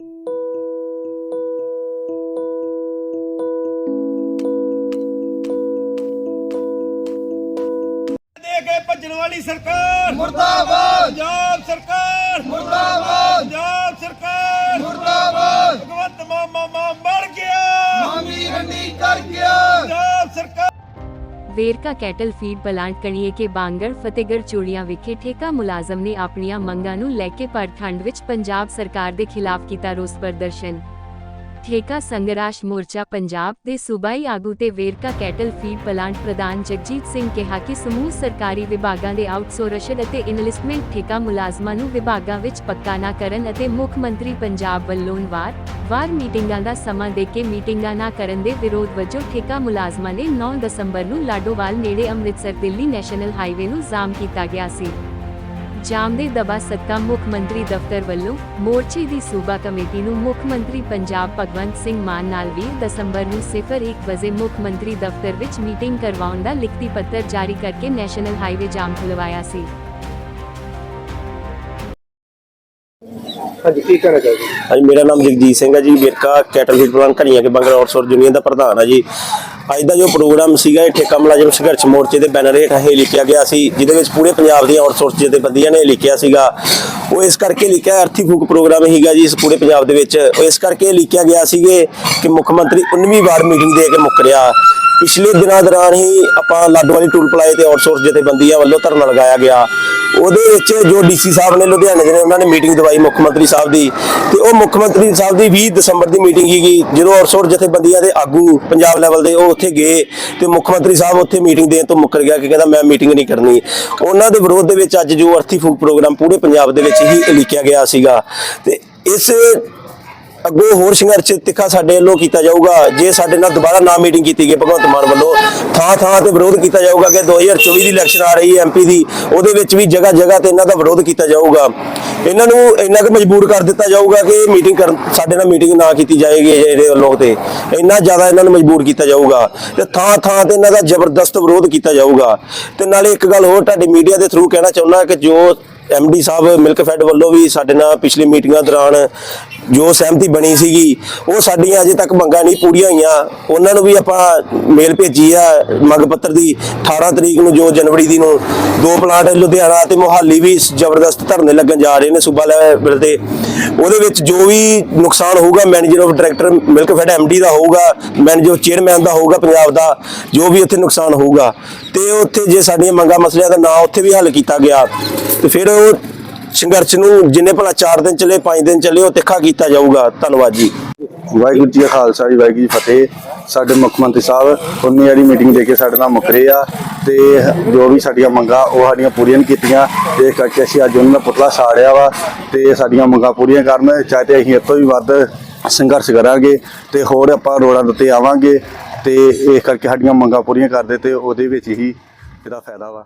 ਦੇ ਕੇ ਭੱਜਣ ਵਾਲੀ ਸਰਕਾਰ। ਮੁਰਦਾਬਾਦ। ਪੰਜਾਬ ਸਰਕਾਰ। ਮੁਰਦਾਬਾਦ। Verka cattle feed plant Kaniye Ke Bangar, Fatehgarh Churian ਵਿਖੇ ਠੇਕਾ ਮੁਲਾਜ਼ਮ ਨੇ ਆਪਣੀਆਂ ਮੰਗਾਂ ਨੂੰ ਲੈ ਕੇ ਪਰ ਠੰਡ ਵਿੱਚ ਪੰਜਾਬ ਸਰਕਾਰ ਦੇ ਖਿਲਾਫ ਕੀਤਾ ਰੋਸ ਪ੍ਰਦਰਸ਼ਨ। ਠੇਕਾ ਸੰਘਰਸ਼ ਮੋਰਚਾ ਪੰਜਾਬ ਦੇ ਸੂਬਾਈ ਆਗੂ ਤੇ ਵੇਰਕਾ ਕੈਟਲ ਫੀਡ ਪਲਾਂਟ ਪ੍ਰਧਾਨ ਜਗਜੀਤ ਸਿੰਘ ਕਿਹਾ ਕਿ ਸਮੂਹ ਸਰਕਾਰੀ ਵਿਭਾਗਾਂ ਦੇ ਆਊਟਸੋਰਸਡ ਅਤੇ ਇਨਵੈਸਟਮੈਂਟ ਠੇਕਾ ਮੁਲਾਜ਼ਮਾਂ ਨੂੰ ਵਿਭਾਗਾਂ ਵਿੱਚ ਪੱਕਾ ਨਾ ਕਰਨ ਅਤੇ ਮੁੱਖ ਮੰਤਰੀ ਪੰਜਾਬ ਵੱਲੋਂ ਵਾਰ ਵਾਰ ਮੀਟਿੰਗਾਂ ਦਾ ਸਮਾਂ ਦੇ ਕੇ ਮੀਟਿੰਗਾਂ ਨਾ ਕਰਨ ਦੇ ਵਿਰੋਧ ਵਜੋਂ ਠੇਕਾ ਮੁਲਾਜ਼ਮਾਂ ਨੇ 9 ਦਸੰਬਰ ਨੂੰ ਲਾਡੋਵਾਲ ਨੇੜੇ ਅੰਮ੍ਰਿਤਸਰ ਦਿੱਲੀ ਨੈਸ਼ਨਲ ਹਾਈਵੇ ਨੂੰ ਜਾਮ ਕੀਤਾ ਗਿਆ ਸੀ। ਜਾਮ ਦੇ ਦਬਾ ਸਦਕਾ ਮੁੱਖ ਮੰਤਰੀ ਦਫ਼ਤਰ ਵੱਲੋਂ ਮੋਰਚੇ ਦੀ ਸੂਬਾ ਕਮੇਟੀ ਨੂੰ ਮੁੱਖ ਮੰਤਰੀ ਪੰਜਾਬ ਭਗਵੰਤ ਸਿੰਘ ਮਾਨ ਨਾਲ 20 ਦਸੰਬਰ ਨੂੰ 01 ਵਜੇ ਮੁੱਖ ਮੰਤਰੀ ਦਫ਼ਤਰ ਵਿੱਚ ਮੀਟਿੰਗ ਕਰਵਾਉਣ ਦਾ ਲਿਖਤੀ ਪੱਤਰ ਜਾਰੀ ਕਰਕੇ ਨੈਸ਼ਨਲ ਹਾਈਵੇ ਜਾਮ ਖੁਲਵਾਇਆ ਸੀ। ਹਾਂਜੀ ਕੀ ਕਹਿਣਾ ਚਾਹੋਗੇ? ਹਾਂਜੀ ਮੇਰਾ ਨਾਮ ਜਗਜੀਤ ਸਿੰਘ ਹੈ ਜੀ ਬਿਰਕਾ ਕੈਟਲ ਫੀਡ ਪਲਾਨ ਘੜੀਆਂ ਕੇ ਬੰਗਰ ਆਊਟਸੋਰ ਯੂਨੀਅਨ ਦਾ ਪ੍ਰਧਾਨ ਹੈ ਜੀ। ਅੱਜ ਦਾ ਜੋ ਪ੍ਰੋਗਰਾਮ ਸੀਗਾ, ਇਹ ਠੇਕਾ ਮੁਲਾਜ਼ਮ ਸੰਘਰਸ਼ ਮੋਰਚੇ ਦੇ ਬੈਨਰ ਹੇਠ ਇਹ ਲਿਖਿਆ ਗਿਆ ਸੀ, ਜਿਹਦੇ ਵਿੱਚ ਪੂਰੇ ਪੰਜਾਬ ਦੀਆਂ ਆਊਟਸੋਰਸ ਜਥੇਬੰਦੀਆਂ ਨੇ ਲਿਖਿਆ ਸੀਗਾ। ਉਹ ਇਸ ਕਰਕੇ ਲਿਖਿਆ, ਅਰਥੀ ਫੂਕ ਪ੍ਰੋਗਰਾਮ ਹੀਗਾ ਜੀ, ਇਸ ਪੂਰੇ ਪੰਜਾਬ ਦੇ ਵਿੱਚ। ਉਹ ਇਸ ਕਰਕੇ ਲਿਖਿਆ ਗਿਆ ਸੀਗੇ ਕਿ ਮੁੱਖ ਮੰਤਰੀ 19ਵੀਂ ਵਾਰ ਮੀਟਿੰਗ ਦੇ ਕੇ ਮੁੱਕਰਿਆ ਪਿਛਲੇ ਦਿਨਾਂ ਦੌਰਾਨ ਹੀ ਆਪਾਂ ਲਾਡੋਵਾਲੀ ਟੂਲ ਪਲਾਏ ਤੇ ਆਊਟਸੋਰਸ ਜਥੇਬੰਦੀਆਂ ਵੱਲੋਂ ਧਰਨਾ ਲਗਾਇਆ ਗਿਆ। ਉਹਦੇ ਵਿੱਚ ਜੋ ਡੀਸੀ ਸਾਹਿਬ ਨੇ ਲੁਧਿਆਣੇ ਦੇ ਉਹਨਾਂ ਨੇ ਮੀਟਿੰਗ ਦਵਾਈ ਮੁੱਖ ਮੰਤਰੀ ਸਾਹਿਬ ਦੀ। ਤੇ ਉਹ ਮੁੱਖ ਮੰਤਰੀ ਸਾਹਿਬ ਦੀ 20 ਦਸੰਬਰ ਦੀ ਮੀਟਿੰਗ ਸੀਗੀ ਜਦੋਂ ਆਊਟਸੋਰਸ ਜਥੇਬੰਦੀਆਂ ਦੇ ਆਗੂ ਪੰਜਾਬ ਲੈਵਲ ਦੇ, ਉਹ ਉੱਥੇ ਗਏ ਤੇ ਮੁੱਖ ਮੰਤਰੀ ਸਾਹਿਬ ਉੱਥੇ ਮੀਟਿੰਗ ਦੇਣ ਤੋਂ ਮੁੱਕਰ ਗਿਆ ਕਿ ਕਹਿੰਦਾ ਮੈਂ ਮੀਟਿੰਗ ਨਹੀਂ ਕਰਨੀ। ਉਹਨਾਂ ਦੇ ਵਿਰੋਧ ਦੇ ਵਿੱਚ ਅੱਜ ਜੋ ਅਰਥੀ ਫੂਕ ਪ੍ਰੋਗਰਾਮ ਪੂਰੇ ਪੰਜਾਬ ਦੇ ਵਿੱਚ ਹੀ ਲਿਖਿਆ ਗਿਆ ਸੀਗਾ। ਤੇ ਇਸ ਅੱਗੋਂ ਹੋਰ ਸੰਘਰਸ਼ ਤਿੱਖਾ ਸਾਡੇ ਵੱਲੋਂ ਕੀਤਾ ਜਾਊਗਾ, ਜੇ ਸਾਡੇ ਨਾਲ ਦੁਬਾਰਾ ਨਾ ਮੀਟਿੰਗ ਕੀਤੀ ਗਈ ਭਗਵੰਤ ਮਾਨ ਵੱਲੋਂ, ਥਾਂ ਥਾਂ ਤੇ ਵਿਰੋਧ ਕੀਤਾ ਜਾਊਗਾ ਕਿ 2024 ਦੀ ਇਲੈਕਸ਼ਨ ਆ ਰਹੀ ਹੈ ਐਮਪੀ ਦੀ, ਉਹਦੇ ਵਿੱਚ ਵੀ ਜਗ੍ਹਾ ਜਗ੍ਹਾ ਤੇ ਇਹਨਾਂ ਦਾ ਵਿਰੋਧ ਕੀਤਾ ਜਾਊਗਾ। ਇਹਨਾਂ ਨੂੰ ਇੰਨਾ ਕੁ ਮਜਬੂਰ ਕਰ ਦਿੱਤਾ ਜਾਊਗਾ ਕਿ ਮੀਟਿੰਗ ਕਰਨ, ਸਾਡੇ ਨਾਲ ਮੀਟਿੰਗ ਨਾ ਕੀਤੀ ਜਾਏਗੀ ਜਿਹੜੇ ਵੱਲੋਂ ਤੇ। ਇੰਨਾ ਜ਼ਿਆਦਾ ਇਹਨਾਂ ਨੂੰ ਮਜਬੂਰ ਕੀਤਾ ਜਾਊਗਾ ਤੇ ਥਾਂ ਥਾਂ ਤੇ ਇਹਨਾਂ ਦਾ ਜ਼ਬਰਦਸਤ ਵਿਰੋਧ ਕੀਤਾ ਜਾਊਗਾ। ਤੇ ਨਾਲੇ ਇੱਕ ਗੱਲ ਹੋਰ ਤੁਹਾਡੇ ਮੀਡੀਆ ਦੇ ਥਰੂ ਕਹਿਣਾ ਚਾਹੁੰਦਾ ਕਿ ਜੋ ਐਮਡੀ ਸਾਹਿਬ ਮਿਲਕ ਫੈਡ ਵੱਲੋਂ ਵੀ ਸਾਡੇ ਨਾਲ ਪਿਛਲੀ ਮੀਟਿੰਗਾਂ ਦੌਰਾਨ ਜੋ ਸਹਿਮਤੀ ਬਣੀ ਸੀਗੀ, ਉਹ ਸਾਡੀਆਂ ਅਜੇ ਤੱਕ ਮੰਗਾਂ ਨਹੀਂ ਪੂਰੀਆਂ ਹੋਈਆਂ। ਉਹਨਾਂ ਨੂੰ ਵੀ ਆਪਾਂ ਮੇਲ ਭੇਜੀ ਆ ਮੰਗ ਪੱਤਰ ਦੀ। 18 ਤਰੀਕ ਨੂੰ ਜੋ ਜਨਵਰੀ ਦੀ ਨੂੰ ਦੋ ਪਲਾਂਟ ਲੁਧਿਆਣਾ ਤੇ ਮੋਹਾਲੀ ਵੀ ਜ਼ਬਰਦਸਤ ਧਰਨੇ ਲੱਗਣ ਜਾ ਰਹੇ ਨੇ ਸੂਬਾ ਲੈਵਲ ਤੇ। ਉਹਦੇ ਵਿੱਚ ਜੋ ਵੀ ਨੁਕਸਾਨ ਹੋਊਗਾ, manager of director Milkfed MD ਦਾ ਹੋਊਗਾ, ਮੈਨੇਜਰ ਚੇਅਰਮੈਨ ਦਾ ਹੋਊਗਾ ਪੰਜਾਬ ਦਾ, ਜੋ ਵੀ ਉੱਥੇ ਨੁਕਸਾਨ ਹੋਊਗਾ। ਤੇ ਉੱਥੇ ਜੇ ਸਾਡੀਆਂ ਮੰਗਾਂ, ਮਸਲਿਆਂ ਦਾ ਨਾ ਉੱਥੇ ਵੀ ਹੱਲ ਕੀਤਾ ਗਿਆ। ਤੇ ਫਿਰ ਉਹ ਸੰਘਰਸ਼ ਨੂੰ ਜਿੰਨੇ ਭਲਾ 4 ਦਿਨ ਚੱਲੇ 5 ਦਿਨ ਚੱਲੇ, ਉਹ ਤਿੱਖਾ ਕੀਤਾ ਜਾਊਗਾ। ਧੰਨਵਾਦ ਜੀ। ਵਾਹਿਗੁਰੂ ਜੀ ਕਾ ਖਾਲਸਾ ਜੀ, ਵਾਹਿਗੁਰੂ ਜੀ ਫਤਿਹ। ਸਾਡੇ ਮੁੱਖ ਮੰਤਰੀ ਸਾਹਿਬ, ਉਨੀ ਵਾਲੀ ਮੀਟਿੰਗ ਦੇ ਕੇ ਸਾਡੇ ਨਾਲ ਮੁੱਕਰੇ ਆ ਤੇ ਜੋ ਵੀ ਸਾਡੀਆਂ ਮੰਗਾਂ, ਉਹ ਸਾਡੀਆਂ ਪੂਰੀਆਂ ਨਹੀਂ ਕੀਤੀਆਂ। ਤੇ ਇਸ ਕਰਕੇ ਅਸੀਂ ਅੱਜ ਉਹਨਾਂ ਦਾ ਪੁਤਲਾ ਸਾੜਿਆ ਵਾ ਤੇ ਸਾਡੀਆਂ ਮੰਗਾਂ ਪੂਰੀਆਂ ਕਰਨ, ਚਾਹੇ ਤੇ ਅਸੀਂ ਇਹ ਵੀ ਵੱਧ ਸੰਘਰਸ਼ ਕਰਾਂਗੇ ਤੇ ਹੋਰ ਆਪਾਂ ਰੋੜਾਂ ਦੇ ਉੱਤੇ ਆਵਾਂਗੇ ਤੇ ਇਸ ਕਰਕੇ ਸਾਡੀਆਂ ਮੰਗਾਂ ਪੂਰੀਆਂ ਕਰਦੇ ਤੇ ਉਹਦੇ ਵਿੱਚ ਹੀ ਇਹਦਾ ਫਾਇਦਾ ਵਾ।